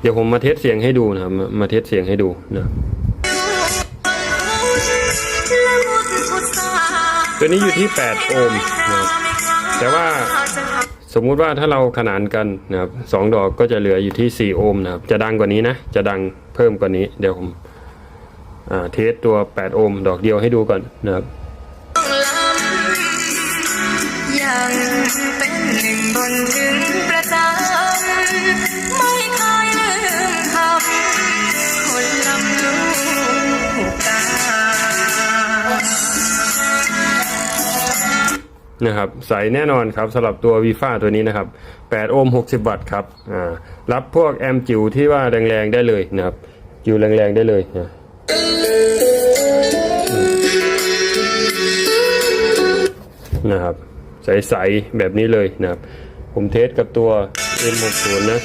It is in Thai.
เดี๋ยวผมมาเทสเสียงให้ดูนะครับมามาเทสเสียงให้ดูนะตัวนี้อยู่ที่ 8 โอห์มนะแต่ว่าสมมุติว่าถ้าเราขนานกันนะครับสองดอกก็จะเหลืออยู่ที่ 4 โอห์มนะครับ จะดังกว่านี้นะ จะดังเพิ่มกว่านี้ เดี๋ยวผมเทสตัว 8 โอห์มดอกเดียวให้ดูก่อนนะครับยังเป็นหนึ่งบนถึงปร นะครับใสแน่นอนครับสำหรับตัววีฟ้าตัวนี้นะครับ 8 โอห์ม 60 วัตต์ครับอ่ารับพวกแอมจิ๋วที่ว่าแรงๆได้เลยนะครับ จิ๋วแรงๆได้เลยนะนะครับใสๆแบบนี้เลยนะครับ ผมเทสกับตัว M60 นะ